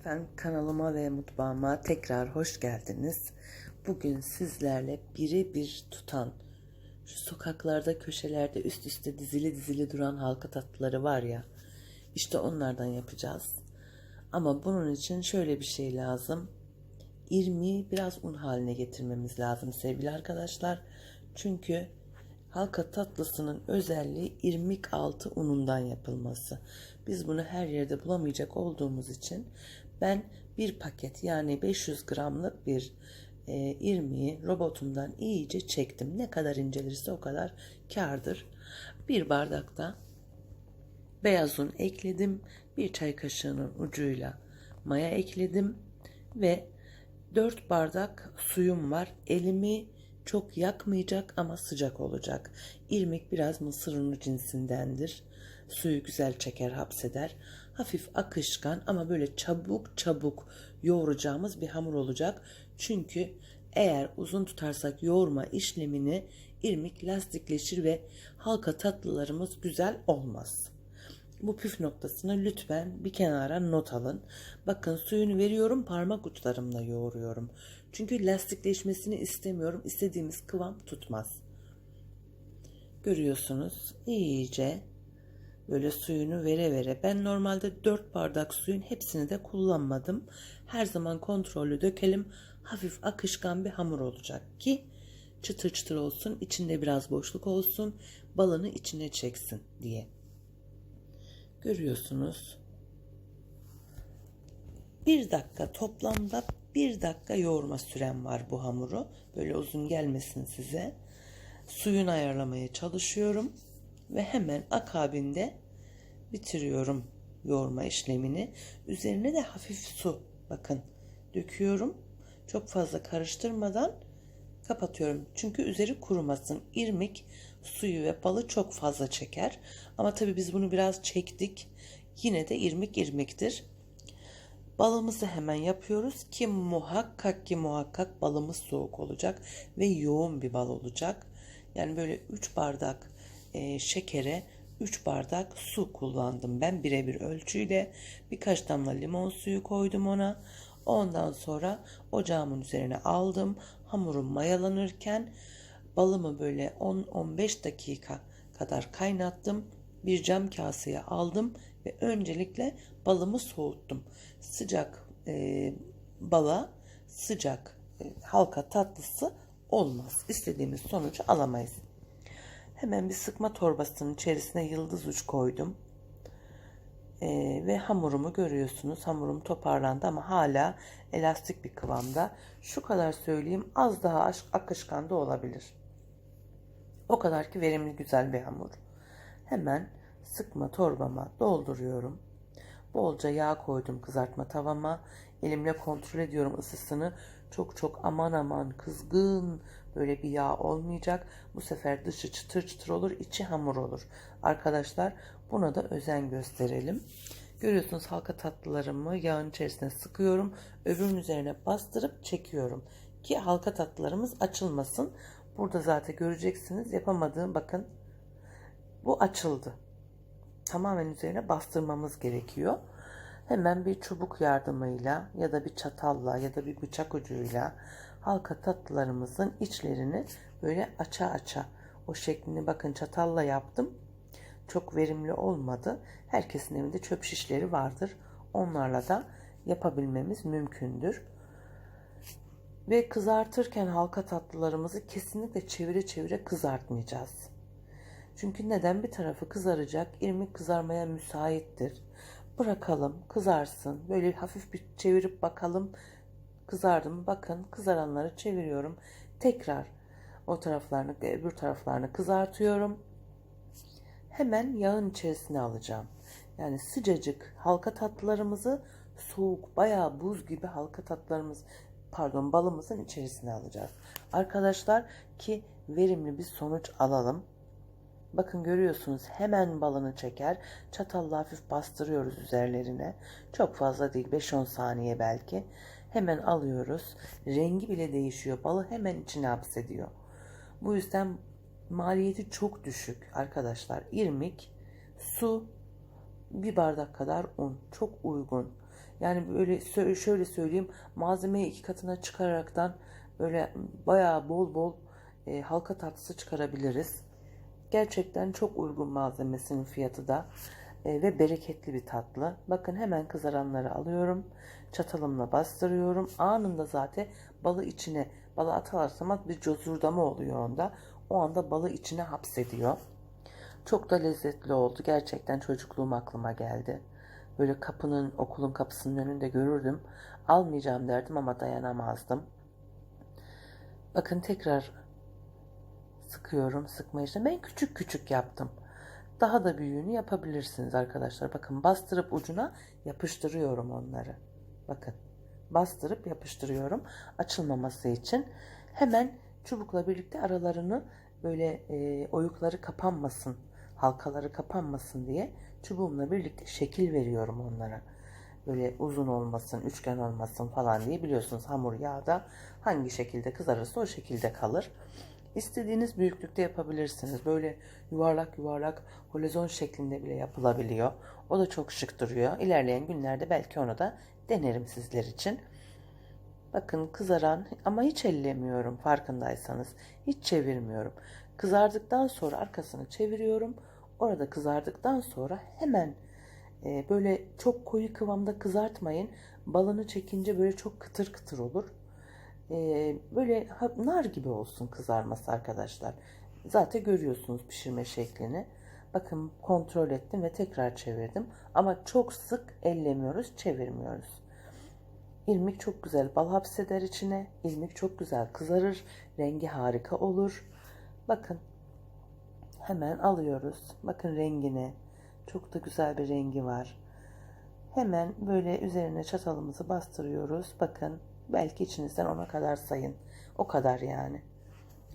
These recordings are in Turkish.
Efendim kanalıma ve mutfağıma tekrar hoş geldiniz. Bugün sizlerle birebir tutan şu sokaklarda köşelerde üst üste dizili dizili duran halka tatlıları var ya işte onlardan yapacağız. Ama bunun için şöyle bir şey lazım. İrmiği biraz un haline getirmemiz lazım sevgili arkadaşlar. Çünkü halka tatlısının özelliği irmik altı unundan yapılması. Biz bunu her yerde bulamayacak olduğumuz için ben bir paket yani 500 gramlık bir e, irmiği robotumdan iyice çektim. Ne kadar incelirse o kadar kardır. Bir bardakta beyaz un ekledim. Bir çay kaşığının ucuyla maya ekledim ve 4 bardak suyum var. Elimi çok yakmayacak ama sıcak olacak. İrmik biraz mısır unu cinsindendir. Suyu güzel çeker, hapseder. Hafif akışkan ama böyle çabuk çabuk yoğuracağımız bir hamur olacak. Çünkü eğer uzun tutarsak yoğurma işlemini irmik lastikleşir ve halka tatlılarımız güzel olmaz. Bu püf noktasını lütfen bir kenara not alın. Bakın suyunu veriyorum parmak uçlarımla yoğuruyorum. Çünkü lastikleşmesini istemiyorum. İstediğimiz kıvam tutmaz. Görüyorsunuz iyice böyle suyunu vere vere. Ben normalde 4 bardak suyun hepsini de kullanmadım. Her zaman kontrollü dökelim. Hafif akışkan bir hamur olacak ki çıtır çıtır olsun. içinde biraz boşluk olsun. Balını içine çeksin diye. Görüyorsunuz. Bir dakika toplamda bir dakika yoğurma sürem var bu hamuru. Böyle uzun gelmesin size. Suyunu ayarlamaya çalışıyorum. Ve hemen akabinde bitiriyorum yoğurma işlemini. Üzerine de hafif su bakın döküyorum. Çok fazla karıştırmadan kapatıyorum. Çünkü üzeri kurumasın. İrmik suyu ve balı çok fazla çeker. Ama tabii biz bunu biraz çektik. Yine de irmik irmiktir. Balımızı hemen yapıyoruz ki muhakkak ki muhakkak balımız soğuk olacak ve yoğun bir bal olacak. Yani böyle 3 bardak e, şekere 3 bardak su kullandım ben birebir ölçüyle. Birkaç damla limon suyu koydum ona. Ondan sonra ocağımın üzerine aldım. Hamurum mayalanırken balımı böyle 10-15 dakika kadar kaynattım. Bir cam kaseye aldım ve öncelikle balımı soğuttum. Sıcak e, bala sıcak e, halka tatlısı olmaz. İstediğimiz sonucu alamayız. Hemen bir sıkma torbasının içerisine yıldız uç koydum. Ee, ve hamurumu görüyorsunuz. Hamurum toparlandı ama hala elastik bir kıvamda. Şu kadar söyleyeyim az daha akışkan da olabilir. O kadar ki verimli güzel bir hamur. Hemen sıkma torbama dolduruyorum. Bolca yağ koydum kızartma tavama. Elimle kontrol ediyorum ısısını. Çok çok aman aman kızgın böyle bir yağ olmayacak. Bu sefer dışı çıtır çıtır olur, içi hamur olur. Arkadaşlar buna da özen gösterelim. Görüyorsunuz halka tatlılarımı yağın içerisine sıkıyorum. Öbürünün üzerine bastırıp çekiyorum. Ki halka tatlılarımız açılmasın. Burada zaten göreceksiniz yapamadığım bakın bu açıldı. Tamamen üzerine bastırmamız gerekiyor. Hemen bir çubuk yardımıyla ya da bir çatalla ya da bir bıçak ucuyla halka tatlılarımızın içlerini böyle aça aça o şeklini bakın çatalla yaptım. Çok verimli olmadı. Herkesin evinde çöp şişleri vardır. Onlarla da yapabilmemiz mümkündür. Ve kızartırken halka tatlılarımızı kesinlikle çevire çevire kızartmayacağız. Çünkü neden bir tarafı kızaracak, irmik kızarmaya müsaittir. Bırakalım, kızarsın. Böyle hafif bir çevirip bakalım. Kızardım. Bakın kızaranları çeviriyorum. Tekrar o taraflarını, öbür taraflarını kızartıyorum. Hemen yağın içerisine alacağım. Yani sıcacık halka tatlılarımızı soğuk, bayağı buz gibi halka tatlılarımız, pardon balımızın içerisine alacağız. Arkadaşlar ki verimli bir sonuç alalım. Bakın görüyorsunuz hemen balını çeker. Çatalla hafif bastırıyoruz üzerlerine. Çok fazla değil 5-10 saniye belki. Hemen alıyoruz. Rengi bile değişiyor. Balı hemen içine hapsediyor. Bu yüzden maliyeti çok düşük arkadaşlar. İrmik, su, bir bardak kadar un. Çok uygun. Yani böyle şöyle söyleyeyim malzemeyi iki katına çıkararaktan böyle bayağı bol bol e, halka tatlısı çıkarabiliriz. Gerçekten çok uygun malzemesinin fiyatı da e, ve bereketli bir tatlı. Bakın hemen kızaranları alıyorum. Çatalımla bastırıyorum. Anında zaten balı içine balı atar atmaz bir cozurdama oluyor onda. O anda balı içine hapsediyor. Çok da lezzetli oldu. Gerçekten çocukluğum aklıma geldi. Böyle kapının, okulun kapısının önünde görürdüm. Almayacağım derdim ama dayanamazdım. Bakın tekrar sıkıyorum sıkma işlemi. Ben küçük küçük yaptım. Daha da büyüğünü yapabilirsiniz arkadaşlar. Bakın bastırıp ucuna yapıştırıyorum onları. Bakın bastırıp yapıştırıyorum açılmaması için. Hemen çubukla birlikte aralarını böyle e, oyukları kapanmasın, halkaları kapanmasın diye çubuğumla birlikte şekil veriyorum onlara. Böyle uzun olmasın, üçgen olmasın falan diye biliyorsunuz hamur yağda hangi şekilde kızarırsa o şekilde kalır. İstediğiniz büyüklükte yapabilirsiniz. Böyle yuvarlak yuvarlak holozon şeklinde bile yapılabiliyor. O da çok şık duruyor. İlerleyen günlerde belki onu da denerim sizler için. Bakın kızaran ama hiç ellemiyorum farkındaysanız. Hiç çevirmiyorum. Kızardıktan sonra arkasını çeviriyorum. Orada kızardıktan sonra hemen e, böyle çok koyu kıvamda kızartmayın. Balını çekince böyle çok kıtır kıtır olur. E, böyle nar gibi olsun kızarması arkadaşlar. Zaten görüyorsunuz pişirme şeklini. Bakın kontrol ettim ve tekrar çevirdim. Ama çok sık ellemiyoruz, çevirmiyoruz. İrmik çok güzel bal hapseder içine. İrmik çok güzel kızarır. Rengi harika olur. Bakın hemen alıyoruz. Bakın rengini. Çok da güzel bir rengi var. Hemen böyle üzerine çatalımızı bastırıyoruz. Bakın belki içinizden ona kadar sayın. O kadar yani.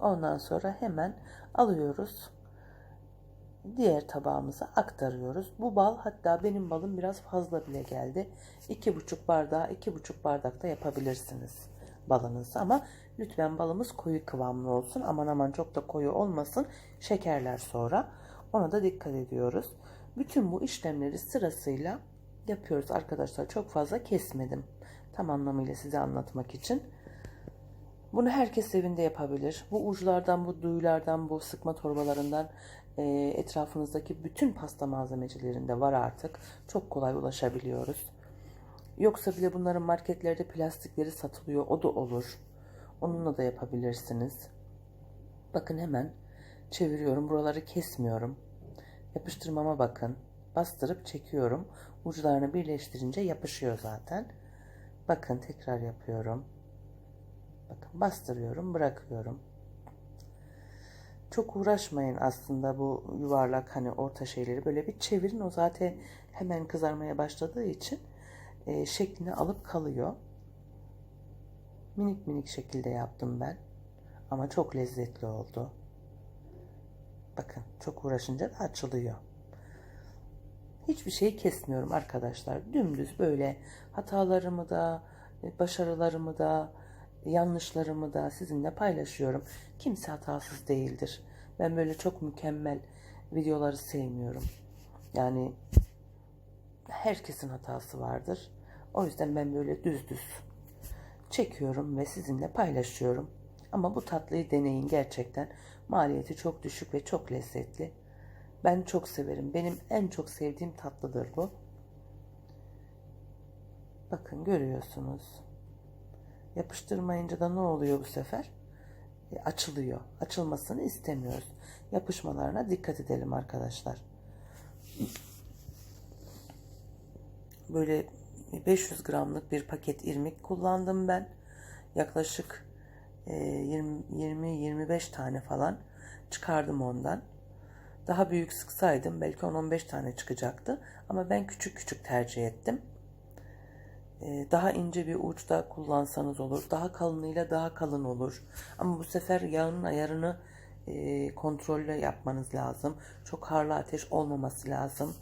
Ondan sonra hemen alıyoruz. Diğer tabağımıza aktarıyoruz. Bu bal hatta benim balım biraz fazla bile geldi. 2,5 bardağı 2,5 bardakta yapabilirsiniz balınızı ama lütfen balımız koyu kıvamlı olsun. Aman aman çok da koyu olmasın. Şekerler sonra. Ona da dikkat ediyoruz. Bütün bu işlemleri sırasıyla yapıyoruz arkadaşlar. Çok fazla kesmedim. Tam anlamıyla size anlatmak için. Bunu herkes evinde yapabilir. Bu uçlardan, bu duyulardan, bu sıkma torbalarından e, etrafınızdaki bütün pasta malzemecilerinde var artık. Çok kolay ulaşabiliyoruz. Yoksa bile bunların marketlerde plastikleri satılıyor. O da olur. Onunla da yapabilirsiniz. Bakın hemen çeviriyorum. Buraları kesmiyorum. Yapıştırmama bakın. Bastırıp çekiyorum. Uçlarını birleştirince yapışıyor zaten. Bakın tekrar yapıyorum. Bakın bastırıyorum, bırakıyorum. Çok uğraşmayın aslında bu yuvarlak hani orta şeyleri böyle bir çevirin. O zaten hemen kızarmaya başladığı için e, şeklini alıp kalıyor. Minik minik şekilde yaptım ben. Ama çok lezzetli oldu. Bakın çok uğraşınca da açılıyor. Hiçbir şey kesmiyorum arkadaşlar. Dümdüz böyle hatalarımı da, e, başarılarımı da, yanlışlarımı da sizinle paylaşıyorum. Kimse hatasız değildir. Ben böyle çok mükemmel videoları sevmiyorum. Yani herkesin hatası vardır. O yüzden ben böyle düz düz çekiyorum ve sizinle paylaşıyorum. Ama bu tatlıyı deneyin gerçekten. Maliyeti çok düşük ve çok lezzetli. Ben çok severim. Benim en çok sevdiğim tatlıdır bu. Bakın görüyorsunuz. Yapıştırmayınca da ne oluyor bu sefer? E, açılıyor. Açılmasını istemiyoruz. Yapışmalarına dikkat edelim arkadaşlar. Böyle 500 gramlık bir paket irmik kullandım ben. Yaklaşık 20-25 tane falan çıkardım ondan. Daha büyük sıksaydım belki 10-15 tane çıkacaktı. Ama ben küçük küçük tercih ettim. Ee, Daha ince bir uçta kullansanız olur. Daha kalınıyla daha kalın olur. Ama bu sefer yağın ayarını e, kontrolle yapmanız lazım. Çok harlı ateş olmaması lazım.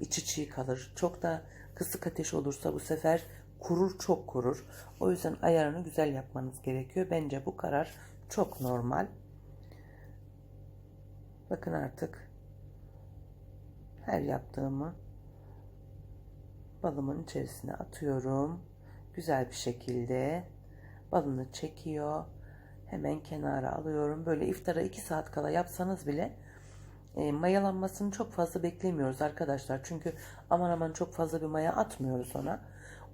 İçi çiğ kalır. Çok da kısık ateş olursa bu sefer kurur çok kurur. O yüzden ayarını güzel yapmanız gerekiyor. Bence bu karar çok normal. Bakın artık her yaptığımı balımın içerisine atıyorum. Güzel bir şekilde balını çekiyor. Hemen kenara alıyorum. Böyle iftara 2 saat kala yapsanız bile e, mayalanmasını çok fazla beklemiyoruz arkadaşlar. Çünkü aman aman çok fazla bir maya atmıyoruz ona.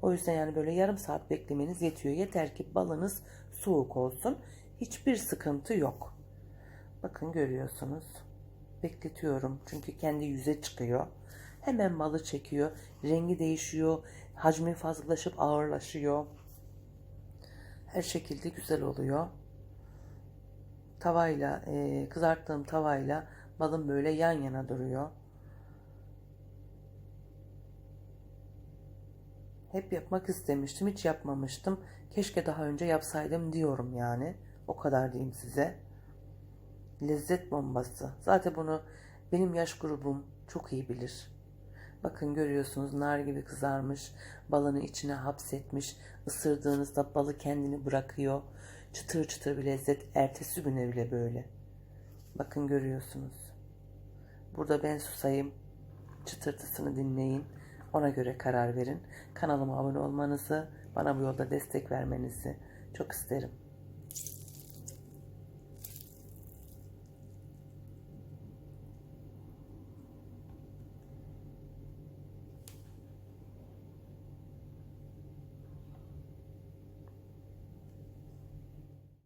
O yüzden yani böyle yarım saat beklemeniz yetiyor. Yeter ki balınız soğuk olsun. Hiçbir sıkıntı yok. Bakın görüyorsunuz. Bekletiyorum. Çünkü kendi yüze çıkıyor. Hemen balı çekiyor. Rengi değişiyor. Hacmi fazlalaşıp ağırlaşıyor. Her şekilde güzel oluyor. Tavayla, e, kızarttığım tavayla balım böyle yan yana duruyor. Hep yapmak istemiştim. Hiç yapmamıştım. Keşke daha önce yapsaydım diyorum yani. O kadar diyeyim size. Lezzet bombası. Zaten bunu benim yaş grubum çok iyi bilir. Bakın görüyorsunuz nar gibi kızarmış. Balını içine hapsetmiş. Isırdığınızda balı kendini bırakıyor. Çıtır çıtır bir lezzet. Ertesi güne bile böyle. Bakın görüyorsunuz. Burada ben susayım. Çıtırtısını dinleyin. Ona göre karar verin. Kanalıma abone olmanızı, bana bu yolda destek vermenizi çok isterim.